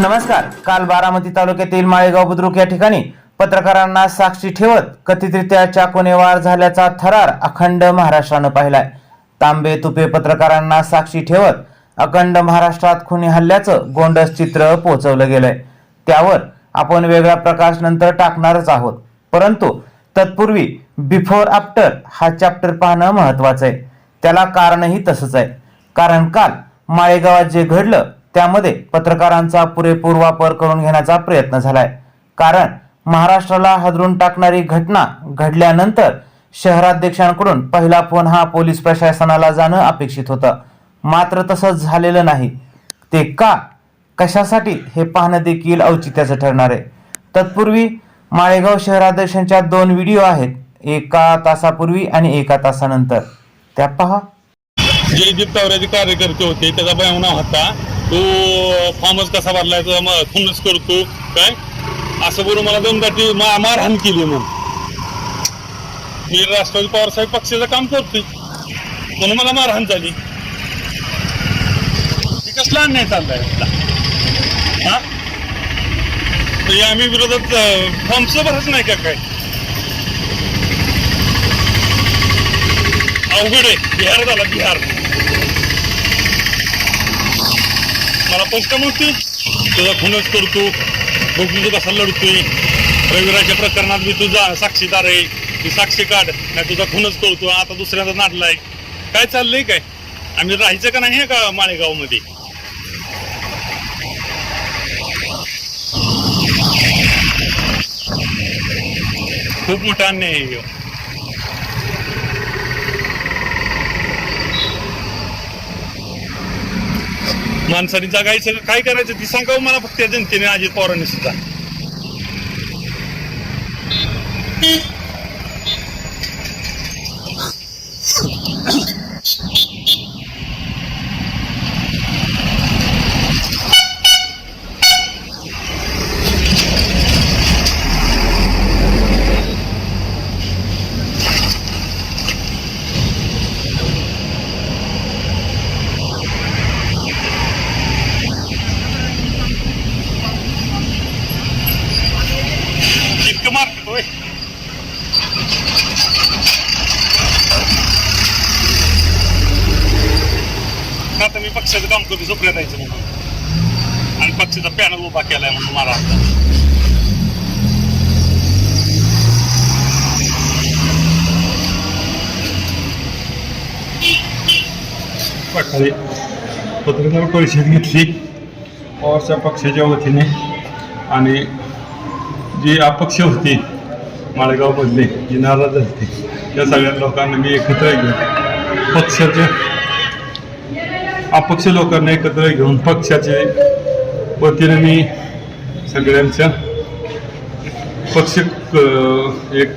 नमस्कार. काल बारामती तालुक्यातील माळेगाव बुद्रुक या ठिकाणी पत्रकारांना साक्षी ठेवत कथितरित्या चाकूने वार झाल्याचा थरार अखंड महाराष्ट्रानं पाहिलाय. तांबे तुपे पत्रकारांना साक्षी ठेवत अखंड महाराष्ट्रात खुनी हल्ल्याचं गोंडस चित्र पोहोचवलं गेलंय. त्यावर आपण वेगळा प्रकाश नंतर टाकणारच आहोत. परंतु तत्पूर्वी बिफोर आफ्टर हा चॅप्टर पाहणं महत्वाचं आहे. त्याला कारणही तसंच आहे. कारण काल माळेगावात जे घडलं त्यामध्ये पत्रकारांचा पुरेपूर वापर करून घेण्याचा प्रयत्न झालाय. कारण महाराष्ट्राला हादरून टाकणारी घटना घडल्यानंतर शहराध्यक्षांकडून पहिला फोन हा पोलीस प्रशासनाला जाणं अपेक्षित होतं. मात्र तसं झालेलं नाही. ते का? कशासाठी? हे पाहणं देखील औचित्याचं ठरणार आहे. तत्पूर्वी माळेगाव शहराध्यक्षांच्या दोन व्हिडिओ आहेत एका तासापूर्वी आणि एका तासानंतर. त्या पहा. जयदीप तावऱ्याचे कार्यकर्ते होते त्याचा होता तो फॉर्मच कसा भरलाय मग खुन्नस करतो. काय? असं बोलून मला दमदाटी मा मारहाण केली म्हणून. मी राष्ट्रवादी पवार साहेब पक्षाचं काम करतोय. म्हणून मला मारहाण झाली. ती कसला अन्याय चाललाय हा? तर या आम्ही विरोधात फॉर्मचं भरच नाही का काय? अवघड आहे. बिहार झाला बिहार. मला पोस्ट म्हणते तुझा खुनच करतो. बघ तुझं कसा लढतोय? रविराच्या प्रकरणात मी तुझा साक्षीदार आहे. ती साक्षी काढ नाही तुझा खुनच करतो. आता दुसऱ्यांदा नाडलाय. काय चाललंय काय? आम्ही राहायचं का नाही हे का माळेगावमध्ये? खूप मोठा अन्याय आहे माणसाने जगायचं काय करायचं ती सांगावं मला फक्त या जनतेने अजित पवारांनी सुद्धा. मी पक्षाचं काम करतो सुप्रिया यायचं म्हणून. आणि पक्षाचा पॅनल उभा केलाय म्हणून मला पत्रकार परिषद घेतली. पवारच्या पक्षाच्या वतीने. आणि जी अपक्ष होती माळेगावमधले जी नाराज झाली त्या सगळ्या लोकांना मी एकत्र घेऊन पक्षाचे अपक्ष लोकांना एकत्र घेऊन पक्षाचे वतीने मी सगळ्यांच्या पक्ष एक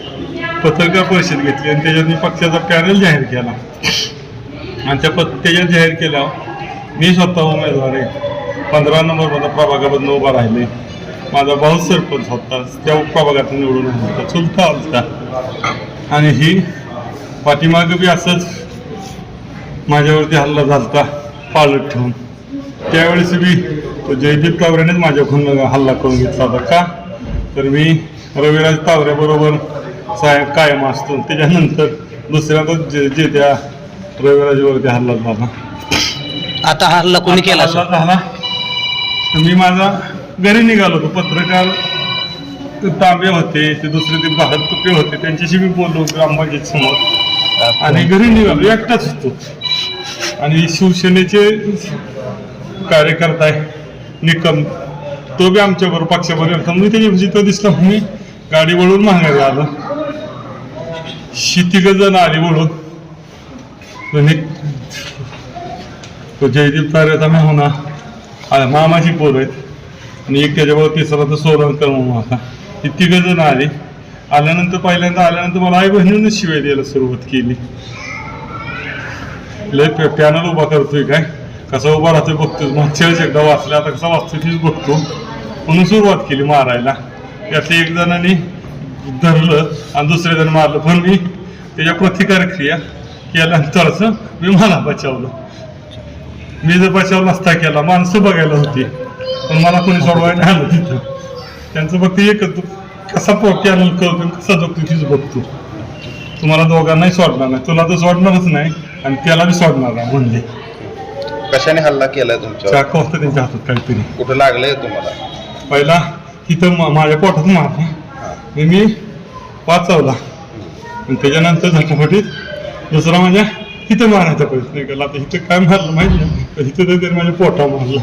पत्रकार परिषद घेतली आणि त्याच्यात मी पक्षाचा पॅनल जाहीर केला. आणि त्या पत त्याच्यात जाहीर केल्यावर मी स्वतः उमेदवार आहे. पंधरा नंबर माझा प्रभागामधून उभा राहिले. माझा भाऊ सरपंच होता. त्या प्रभागातून निवडून होता. चुलता होता. आणि ही पाठीमागं बी असंच माझ्यावरती हल्ला झालता. पाळत ठेवून. त्यावेळेस तो जयदीप तावऱ्यानेच माझ्याकडून हल्ला करून घेतला होता का? तर मी रविराज तावऱ्याबरोबर साहेब कायम असतो त्याच्यानंतर दुसऱ्यांदा जे जे त्या रविराजवरती हल्ला झाला. आता हल्ला कोणी केला हल्ला झाला. मी माझा घरी निघालो होतो. पत्रकार तांबे होते ते दुसरे ते भारत तुपे होते. त्यांच्याशी मी बोललो ग्रामपंचायत समोर आणि घरी निघालो. एकटाच होतो. आणि शिवसेनेचे कार्यकर्ता आहे निकम. तो बी आमच्याबरोबर पक्षाबरोबर मी त्याच्या जिथं दिसला मी गाडी वळून मागायला आलो. शितिक जण आली वळून. तो जयदीप तारेचा मेहुणा आ- मामाची पोर आहेत. आणि एक त्याच्याबरोबर तिसरा तर सोरणकर म्हणून होता. तिघ जण आली. आल्यानंतर पहिल्यांदा आल्यानंतर मला आई बहिणीनंच शिवाय द्यायला सुरुवात केली. लय पॅनल उभा करतोय काय? कसा उभा राहतोय बघतोय. मागच्या वेळेस एकदा वाचला आता कसा वाचतोय तीच बघतो. म्हणून सुरुवात केली मारायला. त्यातल्या एक जणांनी धरलं आणि दुसऱ्या जण मारलं. पण मी त्याच्या प्रतिकार क्रिया केल्यानंतरच मी मला बचावलं. मी जर बचाव नसता केला माणसं बघायला होती. पण मला कोणी सोडवायला आलं तिथं. त्यांचं फक्त एकच कसा पॅनल करतो कसा जगतो तीच बघतो. तुम्हाला दोघांनाही सोडणार नाही. तुला तर सोडणारच नाही. आणि त्याला बी सोडणार नाही म्हणले. कशाने हल्ला केलाय तुमच्यावर? चाक वाजता त्यांच्या हातात काहीतरी. कुठं लागलंय तुम्हाला? पहिला तिथं मा- माझ्या पोटात मारला. मग मी वाचवला. आणि त्याच्यानंतर झटापटीत दुसरा माझ्या तिथं मारायचा प्रयत्न केला. आता इथं काय मारलं माहिती नाही. पण इथं तर त्याने माझ्या पोटा मारला.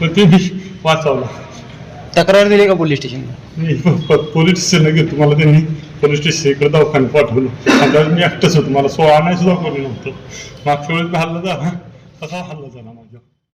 पण ते मी वाचवला. तक्रार दिली का पोलीस स्टेशन मी प- प- पोलीस स्टेशनला गेलो. मला त्यांनी पोलीस स्टेशन इकडे दवाखान्यात पाठवलं. आता मी एकटंच होतो. मला सोळा नाही सुद्धा कोणी नव्हतं मागच्या वेळेस बी हल्ला झाला. तसा हल्ला झाला माझ्या.